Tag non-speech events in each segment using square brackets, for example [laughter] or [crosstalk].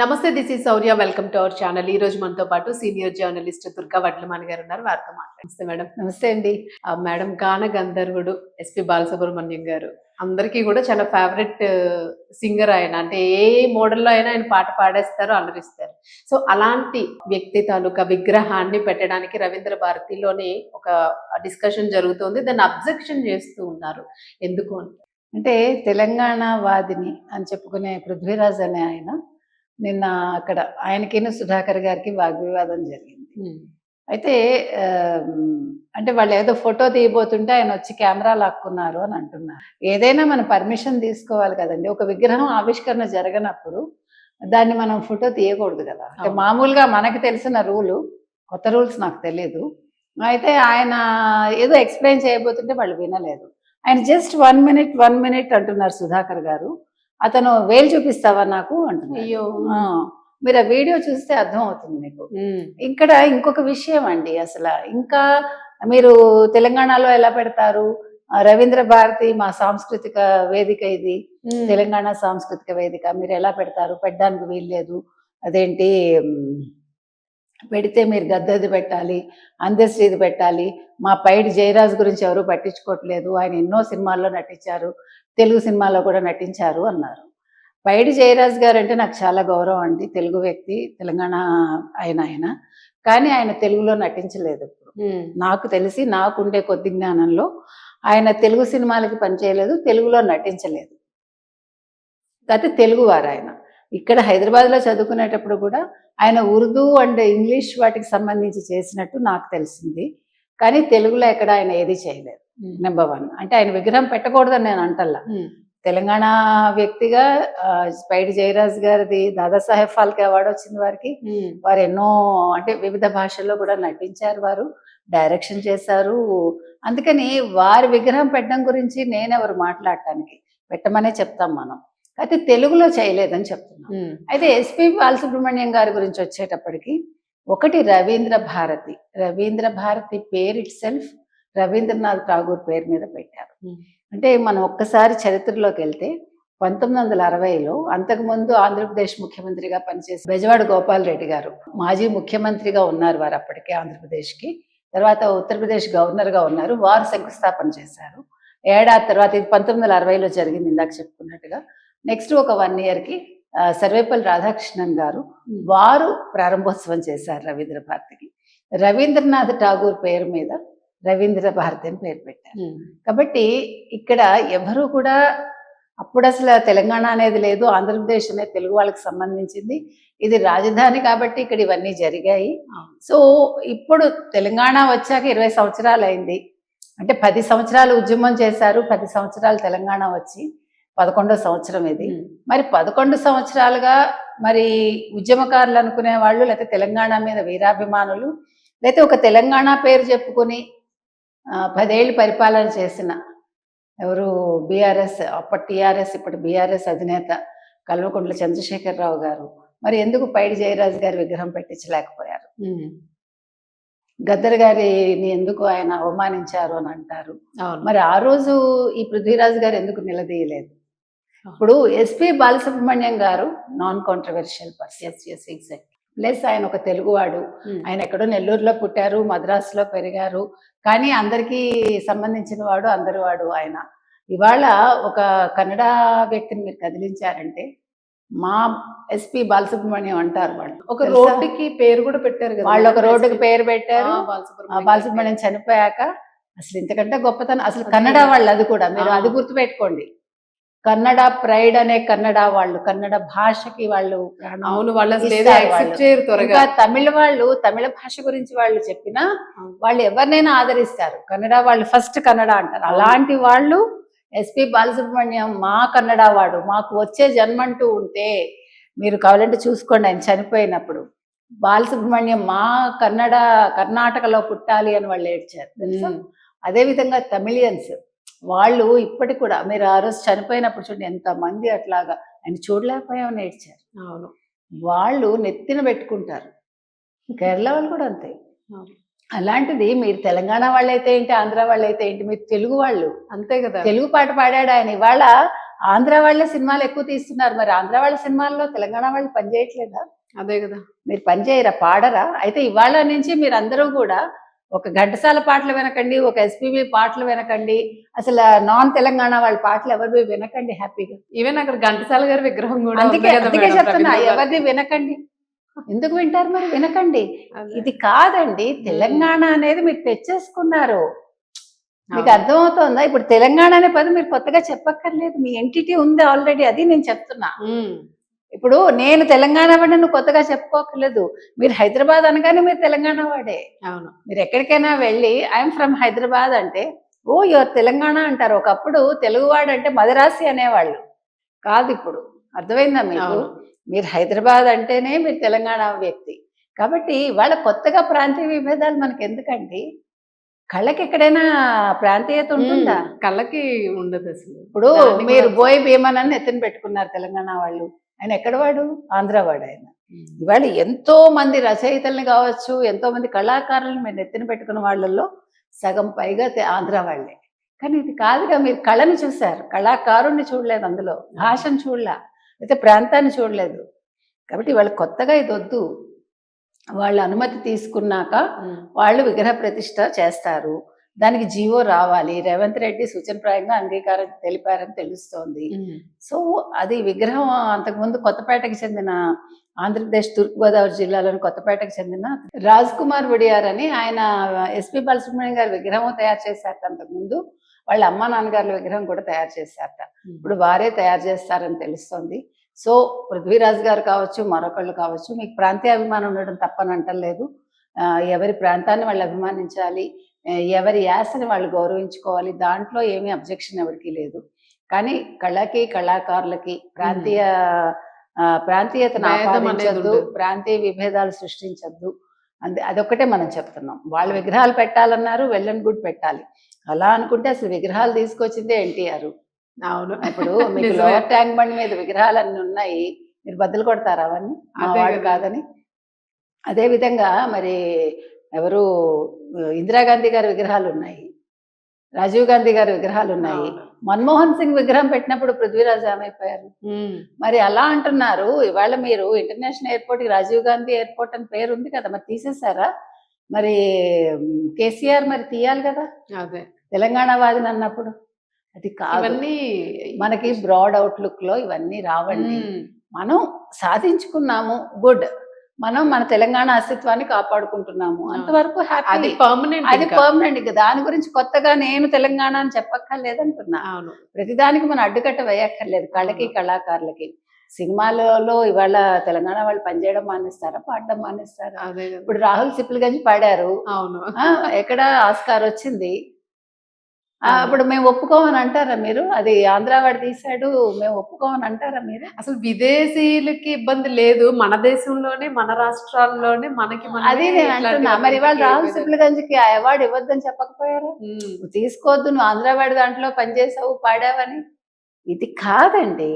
నమస్తే this is Saurya. Welcome to our channel. ఈ రోజు మనతో పాటు సీనియర్ జర్నలిస్ట్ దుర్గా వడ్లమాని గారు ఉన్నారు వారితో మాట్లాడిస్తే మేడం. నమస్తే అండి. మేడం గాన గంధర్వుడు ఎస్పి బాలసుబ్రహ్మణ్యం గారు. అందరికీ కూడా చాలా ఫేవరెట్ సింగర్ ఆయన. అంటే ఏ మోడల్లో అయినా ఆయన పాట పాడేస్తారు అలరిస్తారు. సో అలాంటి వ్యక్తి తాలూకా విగ్రహాన్ని పెట్టడానికి రవీంద్ర భారతిలోనే ఒక డిస్కషన్ జరుగుతుంది. దాన్ని అబ్జెక్షన్ చేస్తూ ఉన్నారు. ఎందుకు అంటే అంటే తెలంగాణ వాదిని అని చెప్పుకునే పృథ్వీరాజ్ అనే ఆయన నిన్న అక్కడ ఆయనకిను సుధాకర్ గారికి వాగ్వివాదం జరిగింది. అయితే అంటే వాళ్ళు ఏదో ఫోటో తీయబోతుంటే ఆయన వచ్చి కెమెరా లాక్కున్నారు అని అంటున్నారు. ఏదైనా మనం పర్మిషన్ తీసుకోవాలి కదండి. ఒక విగ్రహం ఆవిష్కరణ జరగనప్పుడు దాన్ని మనం ఫోటో తీయకూడదు కదా. అంటే. మామూలుగా మనకు తెలిసిన రూలు కొత్త రూల్స్ నాకు తెలియదు అయితే ఆయన ఏదో ఎక్స్ప్లెయిన్ చేయబోతుంటే వాళ్ళు వినలేదు. ఆయన just one minute one minute అంటున్నారు సుధాకర్ గారు. అతను వేలు చూపిస్తావా నాకు అంటున్నారు అయ్యో. మీరు ఆ వీడియో చూస్తే అర్థం అవుతుంది మీకు. ఇక్కడ ఇంకొక విషయం అండి అసలు. ఇంకా మీరు తెలంగాణలో ఎలా పెడతారు? రవీంద్ర భారతి మా సాంస్కృతిక వేదిక ఇది. తెలంగాణ సాంస్కృతిక వేదిక. మీరు ఎలా పెడతారు? పెట్టడానికి వీల్లేదు. అదేంటి పెడితే మీరు గద్దది పెట్టాలి అందశ్రీది పెట్టాలి. మా పైడి జయరాజ్ గురించి ఎవరు పట్టించుకోవట్లేదు. ఆయన ఎన్నో సినిమాల్లో నటించారు తెలుగు సినిమాలో కూడా నటించారు అన్నారు. పైడి జయరాజ్ గారు అంటే నాకు చాలా గౌరవం అండి. తెలుగు వ్యక్తి తెలంగాణ ఆయన ఆయన. కానీ ఆయన తెలుగులో నటించలేదు ఇప్పుడు. నాకు తెలిసి నాకుండే కొద్ది జ్ఞానంలో ఆయన తెలుగు సినిమాలకి పనిచేయలేదు తెలుగులో నటించలేదు. అయితే తెలుగువారు ఆయన. ఇక్కడ హైదరాబాద్లో చదువుకునేటప్పుడు కూడా ఆయన ఉర్దూ అండ్ ఇంగ్లీష్ వాటికి సంబంధించి చేసినట్టు నాకు తెలిసింది. కానీ తెలుగులో ఎక్కడ ఆయన ఏది చేయలేదు. నెంబర్ వన్ అంటే ఆయన విగ్రహం పెట్టకూడదని నేను అంటల్లా. తెలంగాణ వ్యక్తిగా స్పైడి జయరాజ్ గారిది దాదాసాహెబ్ ఫాల్కే అవార్డు వచ్చింది వారికి. వారు ఎన్నో అంటే వివిధ భాషల్లో కూడా నటించారు వారు డైరెక్షన్ చేశారు. అందుకని వారి విగ్రహం పెట్టడం గురించి నేనెవరు మాట్లాడటానికి? పెట్టమనే చెప్తాం మనం. అయితే తెలుగులో చేయలేదని చెప్తున్నాం. అయితే ఎస్పి బాలసుబ్రహ్మణ్యం గారి గురించి వచ్చేటప్పటికి ఒకటి రవీంద్ర భారతి. రవీంద్ర భారతి పేరు ఇట్ సెల్ఫ్ రవీంద్రనాథ్ ఠాగూర్ పేరు మీద పెట్టారు. అంటే మనం ఒక్కసారి చరిత్రలోకి వెళ్తే పంతొమ్మిది వందల అరవైలో అంతకుముందు ఆంధ్రప్రదేశ్ ముఖ్యమంత్రిగా పనిచేసి బెజవాడ గోపాల్ రెడ్డి గారు మాజీ ముఖ్యమంత్రిగా ఉన్నారు వారు అప్పటికే ఆంధ్రప్రదేశ్కి. తర్వాత ఉత్తరప్రదేశ్ గవర్నర్గా ఉన్నారు వారు శంకుస్థాపన చేశారు. ఏడాది తర్వాత ఇది పంతొమ్మిది వందల అరవైలో జరిగింది ఇందాక చెప్పుకున్నట్టుగా. నెక్స్ట్ ఒక వన్ ఇయర్కి సర్వేపల్లి రాధాకృష్ణన్ గారు. వారు ప్రారంభోత్సవం చేశారు రవీంద్ర భారతికి. రవీంద్రనాథ్ ఠాగూర్ పేరు మీద రవీంద్ర భారతి అని పేరు పెట్టారు. ఉమ్, కాబట్టి ఇక్కడ ఎవరు కూడా అప్పుడు అసలు తెలంగాణ అనేది లేదు ఆంధ్రప్రదేశ్ అనేది తెలుగు వాళ్ళకి సంబంధించింది. ఇది రాజధాని కాబట్టి ఇక్కడ ఇవన్నీ జరిగాయి. అవును. సో ఇప్పుడు తెలంగాణ వచ్చాక ఇరవై సంవత్సరాలు అయింది. అంటే పది సంవత్సరాలు ఉద్యమం చేశారు పది సంవత్సరాలు తెలంగాణ వచ్చి పదకొండో సంవత్సరం ఇది. మరి పదకొండు సంవత్సరాలుగా మరి ఉద్యమకారులు అనుకునే వాళ్ళు లేకపోతే తెలంగాణ మీద వీరాభిమానులు లేకపోతే ఒక తెలంగాణ పేరు చెప్పుకొని పదేళ్ళు పరిపాలన చేసిన ఎవరు? బీఆర్ఎస్ అప్పటి టీఆర్ఎస్ ఇప్పటి బీఆర్ఎస్ అధినేత కల్వకుంట్ల చంద్రశేఖరరావు గారు. మరి ఎందుకు పైడి జయరాజు గారి విగ్రహం పెట్టించలేకపోయారు? గద్దర్ గారిని ఎందుకు ఆయన అవమానించారు అని అంటారు. అవును. మరి ఆ రోజు ఈ పృథ్వీరాజు గారు ఎందుకు నిలదీయలేదు? ఇప్పుడు SP Balasubrahmanyam garu non controversial person yes yes exact plus ఆయన ఒక తెలుగువాడు. ఆయన ఎక్కడో నెల్లూరులో పుట్టారు మద్రాసులో పెరిగారు. కానీ అందరికీ సంబంధించిన వాడు అందరి వాడు ఆయన. ఇవాళ ఒక కన్నడ వ్యక్తిని మీరు కదిలించారంటే మా ఎస్పి బాలసుబ్రహ్మణ్యం అంటారు వాళ్ళు. ఒక? రోడ్డుకి పేరు కూడా పెట్టారు కదా. వాళ్ళు ఒక రోడ్డుకి. పేరు పెట్టారు. బాలసుబ్రహ్మణ్యం చనిపోయాక అసలు ఇంతకంటే గొప్పతనం అసలు కన్నడ. వాళ్ళు అది కూడా. మీరు. అది గుర్తుపెట్టుకోండి. కన్నడ ప్రైడ్ అనే కన్నడ వాళ్ళు కన్నడ భాషకి వాళ్ళు అవును త్వరగా. తమిళ వాళ్ళు తమిళ భాష గురించి వాళ్ళు చెప్పినా. వాళ్ళు ఎవరినైనా ఆదరిస్తారు. కన్నడ వాళ్ళు ఫస్ట్ కన్నడ అంటారు. అలాంటి వాళ్ళు ఎస్పి బాలసుబ్రహ్మణ్యం మా కన్నడ వాడు. మాకు వచ్చే జన్మంటూ ఉంటే మీరు కావాలంటే చూసుకోండి ఆయన చనిపోయినప్పుడు. బాలసుబ్రహ్మణ్యం మా కన్నడ కర్ణాటకలో పుట్టాలి అని వాళ్ళు ఏడ్చారు. తెలుసా ఉమ్, అదే విధంగా తమిళియన్స్ వాళ్ళు ఇప్పటికి కూడా మీరు ఆ రోజు చనిపోయినప్పుడు చూడండి ఎంత మంది అట్లాగా ఆయన చూడలేకపోయామని ఏడ్చారు. అవును. వాళ్ళు నెత్తిన పెట్టుకుంటారు. కేరళ వాళ్ళు కూడా అంతే. అలాంటిది మీరు తెలంగాణ వాళ్ళైతే ఏంటి ఆంధ్ర వాళ్ళైతే ఏంటి మీరు తెలుగు వాళ్ళు. అంతే కదా. తెలుగు పాట పాడాడు ఆయన. ఇవాళ ఆంధ్ర వాళ్ళే సినిమాలు ఎక్కువ తీస్తున్నారు. మరి ఆంధ్ర వాళ్ళ సినిమాల్లో తెలంగాణ వాళ్ళు పనిచేయట్లేదా అదే కదా. మీరు పనిచేయరా పాడరా? అయితే ఇవాళ నుంచి మీరు అందరూ కూడా ఒక ఘంటసాల పాటలు వినకండి ఒక ఎస్పీబీ పాటలు వినకండి అసలు నాన్ తెలంగాణ వాళ్ళ పాటలు ఎవరివి వినకండి హ్యాపీగా. ఈవెన్ అక్కడ ఘంటసాల గారి విగ్రహం కూడా అందుకే అందుకే చెప్తున్నా. ఎవరిది వినకండి? ఎందుకు వింటారు మరి? వినకండి. ఇది కాదండి తెలంగాణ అనేది మీరు తెచ్చేసుకున్నారు. మీకు. అర్థమవుతోందా? ఇప్పుడు తెలంగాణ అనే పదం మీరు కొత్తగా చెప్పక్కర్లేదు. మీ ఎంటిటీ ఉంది ఆల్రెడీ అది నేను చెప్తున్నా. ఇప్పుడు నేను తెలంగాణ వాడిని నువ్వు కొత్తగా చెప్పుకోకర్లేదు. మీరు హైదరాబాద్ అనగానే మీరు తెలంగాణ వాడే. అవును. మీరు ఎక్కడికైనా వెళ్ళి ఐఎమ్ ఫ్రమ్ హైదరాబాద్ అంటే ఓ యువర్ తెలంగాణ అంటారు. ఒకప్పుడు తెలుగువాడు అంటే మదరాసి అనేవాళ్ళు. కాదు ఇప్పుడు. అర్థమైందా మీకు. మీరు హైదరాబాద్ అంటేనే మీరు తెలంగాణ వ్యక్తి. కాబట్టి వాళ్ళ కొత్తగా ప్రాంతీయ విభేదాలు మనకి ఎందుకండి కళ్ళకి ఎక్కడైనా ప్రాంతీయత ఉంటుందా. కళ్ళకి ఉండదు అసలు. ఇప్పుడు మీరు బోయ్ భీమన్ అని ఎత్తున పెట్టుకున్నారు తెలంగాణ వాళ్ళు. ఆయన ఎక్కడ వాడు? ఆంధ్ర వాడు ఆయన. ఇవాళ ఎంతో మంది రచయితల్ని కావచ్చు ఎంతో మంది కళాకారులను మీరు ఎత్తిన పెట్టుకున్న వాళ్ళల్లో సగం పైగా ఆంధ్ర వాళ్ళే. కానీ ఇది కాదుగా మీరు కళని చూశారు. కళాకారుణ్ణి చూడలేదు అందులో. భాషను చూడలే. అయితే ప్రాంతాన్ని చూడలేదు. కాబట్టి వాళ్ళు కొత్తగా ఇది వద్దు వాళ్ళ అనుమతి తీసుకున్నాక. వాళ్ళు విగ్రహ ప్రతిష్ట చేస్తారు. దానికి జీవో రావాలి. రేవంత్ రెడ్డి సూచనప్రాయంగా అంగీకారం తెలిపారని తెలుస్తోంది. సో అది విగ్రహం అంతకుముందు కొత్తపేటకి చెందిన ఆంధ్రప్రదేశ్ తూర్పుగోదావరి జిల్లాలోని కొత్తపేటకి చెందిన రాజ్ కుమార్ వడియార్ అని ఆయన ఎస్పి బాలసుబ్రహ్మణ్యం గారి విగ్రహం తయారు చేశారట అంతకుముందు. వాళ్ళ అమ్మా నాన్నగారుల విగ్రహం కూడా తయారు చేశారట. ఇప్పుడు వారే తయారు చేస్తారని తెలుస్తోంది. సో పృథ్వీరాజ్ గారు కావచ్చు మరొకళ్ళు కావచ్చు మీకు ప్రాంతీయ అభిమానం ఉండడం తప్పని అంటలేదు. ఎవరి ప్రాంతాన్ని వాళ్ళు అభిమానించాలి ఎవరి యాసని వాళ్ళు గౌరవించుకోవాలి దాంట్లో ఏమీ అబ్జెక్షన్ ఎవరికి లేదు. కానీ కళకి కళాకారులకి ప్రాంతీయ ప్రాంతీయతను ఆపాదించద్దు. ప్రాంతీయ విభేదాలు సృష్టించద్దు. అంతే అదొక్కటే మనం చెప్తున్నాం. వాళ్ళు విగ్రహాలు పెట్టాలన్నారు వెల్ గుడ్ పెట్టాలి. అలా అనుకుంటే అసలు విగ్రహాలు తీసుకొచ్చిందే ఎన్టీఆర్. అవును. ఇప్పుడు [laughs] మీకు. లోవర్ ట్యాంక్ బండ్ మీద విగ్రహాలు అన్ని ఉన్నాయి. మీరు బద్దలు కొడతారా అవన్నీ. కాదని? అదే విధంగా మరి ఎవరు ఇందిరాగాంధీ గారి విగ్రహాలు ఉన్నాయి రాజీవ్ గాంధీ గారి విగ్రహాలు ఉన్నాయి. మన్మోహన్ సింగ్ విగ్రహం పెట్టినప్పుడు పృథ్వీరాజ్ ఏమైపోయారు. మరి అలా అంటున్నారు ఇవాళ మీరు ఇంటర్నేషనల్ ఎయిర్పోర్ట్కి రాజీవ్ గాంధీ ఎయిర్పోర్ట్ అని పేరు ఉంది కదా మరి తీసేశారా? మరి కేసీఆర్ మరి తీయాలి కదా? అదే. తెలంగాణ వాదిని అన్నప్పుడు. అది కాదు. మనకి బ్రాడ్ అవుట్లుక్లో ఇవన్నీ రావండి. మనం సాధించుకున్నాము. గుడ్. మనం మన తెలంగాణ అస్తిత్వాన్ని కాపాడుకుంటున్నాము. అంతవరకు అది హ్యాపీ పర్మనెంట్ అది పర్మనెంట్ ఇక. దాని గురించి కొత్తగా నేను తెలంగాణ అని చెప్పక్కర్లేదంటున్నా. అవును. ప్రతిదానికి మనం అడ్డుకట్ట వేయక్కర్లేదు. కళకి కళాకారులకి. సినిమాలలో ఇవాళ తెలంగాణ వాళ్ళు పనిచేయడం మానేస్తారా? పాడడం మానేస్తారా. ఇప్పుడు రాహుల్ సిప్లిగంజ్ పాడారు. అవును. ఎక్కడ ఆస్కార్ వచ్చింది. అప్పుడు మేము ఒప్పుకోమని అంటారా మీరు? అది ఆంధ్ర వాడు తీశాడు మేము ఒప్పుకోమని అంటారా మీరు? అసలు విదేశీయులకి ఇబ్బంది లేదు. మన దేశంలోనే మన రాష్ట్రాల్లోనే మనకి అది నేను అంటున్నా. మరి ఇవాళ రాహుల్ విభేదాలు. సిప్లిగంజ్కి ఆ అవార్డు ఇవ్వద్దని చెప్పకపోయారు? తీసుకోవద్దు నువ్వు ఆంధ్ర వాడి దాంట్లో పనిచేసావు పాడావని. ఇది కాదండి.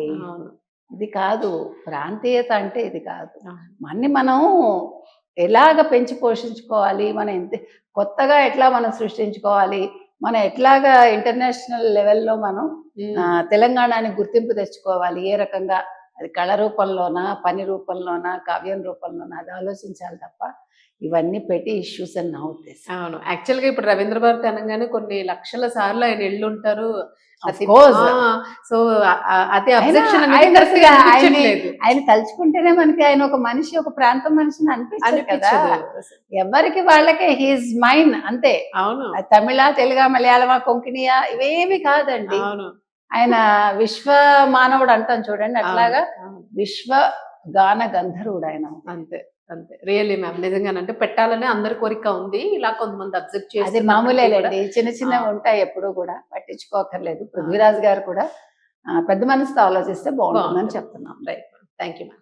ఇది కాదు. ప్రాంతీయత అంటే ఇది కాదు. మన్ని మనం ఎలాగ పెంచి పోషించుకోవాలి? మనం ఎంత కొత్తగా ఎట్లా మనం సృష్టించుకోవాలి? మనం ఎట్లాగా ఇంటర్నేషనల్ లెవెల్లో మనం తెలంగాణని గుర్తింపు తెచ్చుకోవాలి ఏ రకంగా అది కళ రూపంలోనా పని రూపంలోనా కావ్యం రూపంలోనా అది ఆలోచించాలి తప్ప ఇవన్నీ పెట్టి ఇష్యూస్ అని నా ఉద్దేశం అవును. యాక్చువల్గా ఇప్పుడు రవీంద్ర భారతి అనగానే కొన్ని లక్షల సార్లు ఆయన ఎల్లు ఉంటారు. సో ఆయన తలుచుకుంటేనే మనకి ఆయన ఒక మనిషి ఒక ప్రాంతం మనిషిని అనిపించదు కదా. ఎవరికి వాళ్ళకే హీజ్ మైండ్ అంతే. అవును. తమిళ తెలుగా మలయాళమా కొంకణియా ఇవేవి కాదండి. అవును. ఆయన విశ్వ మానవుడు అంటాం చూడండి. అట్లాగా. విశ్వ గాన గంధర్వుడు ఆయన. అంతే. అంతే. రియల్లీ మ్యామ్ నిజంగానంటే పెట్టాలని అందరి కోరిక ఉంది. ఇలా కొంతమంది అబ్జెక్ట్ అది చేసి మామూలేలేండి చిన్న చిన్నవి ఆ. ఉంటాయి ఎప్పుడు కూడా. పట్టించుకోకర్లేదు. పృథ్వీరాజ్ గారు కూడా పెద్ద మనసుతో ఆలోచిస్తే బాగుంటుందని చెప్తున్నాం. Right thank you ma'am